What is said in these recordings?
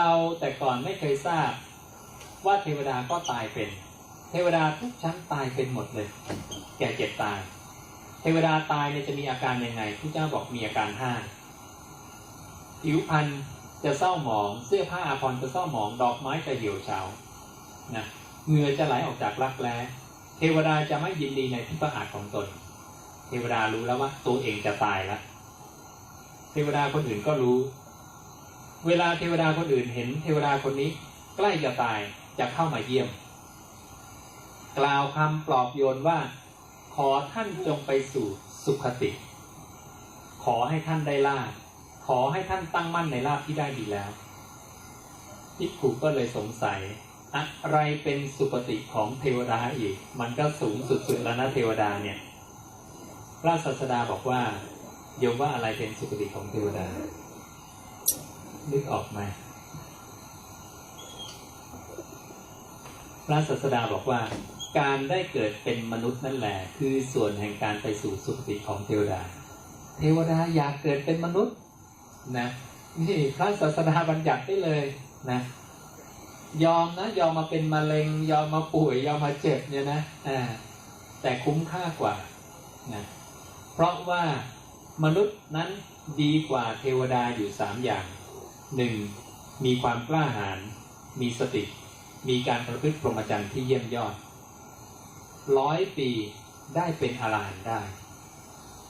เราแต่ก่อนไม่เคยทราบว่าเทวดาก็ตายเป็น เทวดาทุกชั้นตายเป็นหมดเลย แก่เจ็บตาย เทวดาตายเนี่ยจะมีอาการยังไงพระเจ้าบอกมีอาการห้าผิวพรรณจะเศร้าหมอง เสื้อผ้าอาภรณ์จะเศร้าหมอง ดอกไม้จะเหี่ยวเฉานะเหงื่อจะไหลออกจากรักแร้เทวดาจะไม่ยินดีในที่ประอาจของตน เทวดารู้แล้วว่าตัวเองจะตายแล้ว เทวดาคนอื่นก็รู้ เวลาเทวดาคนอื่นเห็นเทวดาคนนี้ ใกล้จะตายจะเข้ามาเยี่ยม กล่าวคำปลอบโยนว่า ขอท่านจงไปสู่สุขติ ขอให้ท่านได้ลาขอให้ท่านตั้งมั่นในลาภที่ได้ดีแล้วพิกขุก็เลยสงสัย อะไรเป็นสุคติของเทวดาอีก มันก็สูงสุดๆแล้วนะเทวดาเนี่ยพระศาสดาบอกว่าโยมว่าอะไรเป็นสุคติของเทวดา นึกออกไหมพระศาสดาบอกว่า การได้เกิดเป็นมนุษย์นั่นแหละ คือส่วนแห่งการไปสู่สุคติของเทวดา เทวดาอยากเกิดเป็นมนุษย์นะนี่พระศาสดาบัญญัติได้เลยนะ ยอมนะ ยอมมาเป็นมะเร็ง ยอมมาป่วย ยอมมาเจ็บเนี่ยนะอ่าแต่คุ้มค่ากว่านะเพราะว่ามนุษย์นั้นดีกว่าเทวดาอยู่สามอย่าง หนึ่งมีความกล้าหาญมีสติ มีการประพฤติพรหมจรรย์ที่เยี่ยมยอดร้อยปีได้เป็นอรหันต์ได้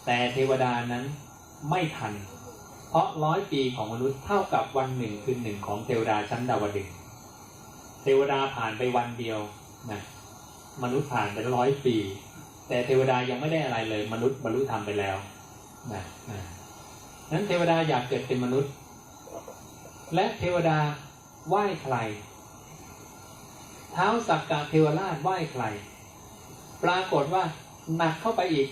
แต่เทวดานั้นไม่ทัน เพราะร้อยปีของมนุษย์เท่ากับวันหนึ่งคืนหนึ่งของเทวดาชั้นดาวดึงเทวดาผ่านไปวันเดียวนะมนุษย์ผ่านไปร้อยปี แต่เทวดายังไม่ได้อะไรเลย มนุษย์บรรลุธรรมไปแล้วนะนะนั้นเทวดาอยากเกิดเป็นมนุษย์ และเทวดาไหว้ใคร เท้าสักกะเทวราชไหว้ใคร ปรากฏว่าหนักเข้าไปอีก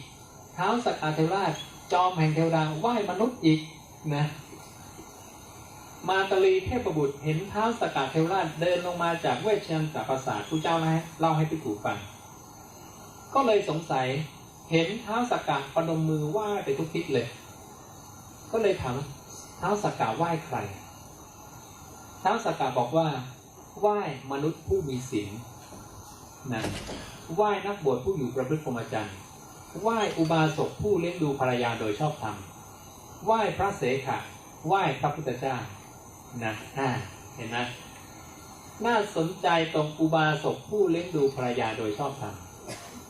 เท้าสักกะเทวราช จอมแห่งเทวดาไหว้มนุษย์อีกนะมาตลีเทพบุตรเห็นเท้าสกกะเทวราชเดินลงมาจากเวชยันตปราสาทผู้เจ้านะเล่าให้พิกูฟัง ก็เลยสงสัยเห็นเท้าสกกะประนมมือไหว้ไปทุกทิศเลย ก็เลยถามเท้าสกกะไหว้ใคร ท้าวสกกะบอกว่าไหว้มนุษย์ผู้มีศีลนะไหว้นักบวชผู้อยู่ประพฤติพรหมจรรย์ไหว้อุบาสกผู้เลี้ยงดูภรรยาโดยชอบธรรมไหว้พระเสขะไหว้พระพุทธเจ้านะอ่าเห็นไหมน่าสนใจตรงอุบาสกผู้เลี้ยงดูภรรยาโดยชอบธรรม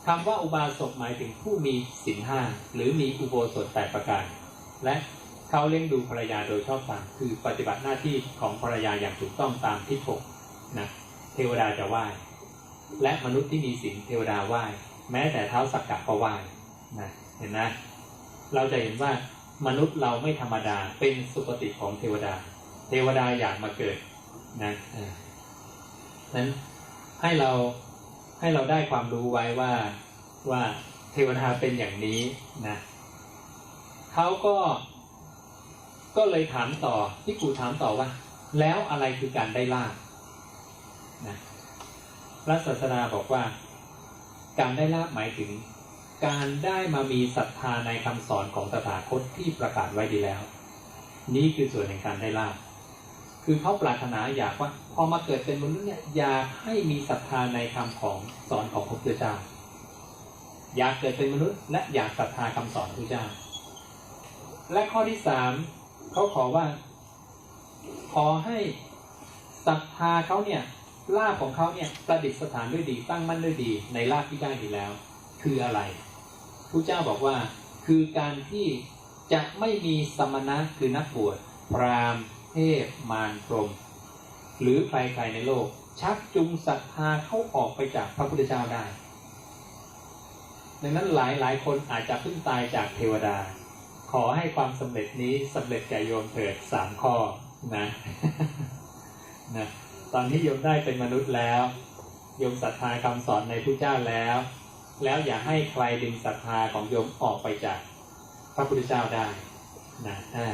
คำว่าอุบาสกหมายถึงผู้มีศีลห้าหรือมีอุโบสถแปดประการ และ เขาเลี้ยงดูภรรยาโดยชอบธรรมคือปฏิบัติหน้าที่ของภรรยาอย่างถูกต้องตามที่หกนะเทวดาจะไหว้และมนุษย์ที่มีศีลเทวดาไหว้แม้แต่เท้าสักกะก็ไหว้นะเห็นไหมเราจะเห็นว่ามนุษย์เราไม่ธรรมดาเป็นสุคติของเทวดา เทวดาอยากมาเกิดนะนั้นให้เราให้เราได้ความรู้ไว้ว่าว่าเทวดาเป็นอย่างนี้นะเขาก็ ก็เลยถามต่อที่ครูถามต่อว่า แล้วอะไรคือการได้ลาบนะพระศาสดาบอกว่า การได้ลาบหมายถึง การได้มามีศรัทธาในคำสอนของตถาคตที่ประกาศไว้ดีแล้ว นี่คือส่วนแห่งการได้ลาบคือเขาปรารถนาอยากว่า พอมาเกิดเป็นมนุษย์เนี่ยอยากให้มีศรัทธาในคำของสอนของพระพุทธเจ้า อยากเกิดเป็นมนุษย์ และอยากศรัทธาคำสอนพระพุทธเจ้า และข้อที่สาม เขาขอว่า ขอให้ศรัทธาเขาเนี่ยลาบของเขาเนี่ยประดิษฐานด้วยดี ตั้งมั่นด้วยดี ในลาบที่ได้ดีแล้ว คืออะไรพระเจ้าบอกว่า คือการที่จะไม่มีสมณะคือนักบวชพราหมณ์เทพมารพรหมหรือใครๆในโลก ชักจูงศรัทธาเข้าออกไปจากพระพุทธเจ้าได้ ดังนั้นหลายๆคนอาจจะเพิ่งตายจากเทวดา ขอให้ความสำเร็จนี้สำเร็จแก่โยมเถิดสามข้อนะนะตอนที่โยมได้เป็นมนุษย์แล้วโยมศรัทธาคำสอนในพระเจ้าแล้ว แล้วอย่าให้ใครดึงศรัทธาของโยมออกไปจากพระพุทธเจ้าได้นะอ่า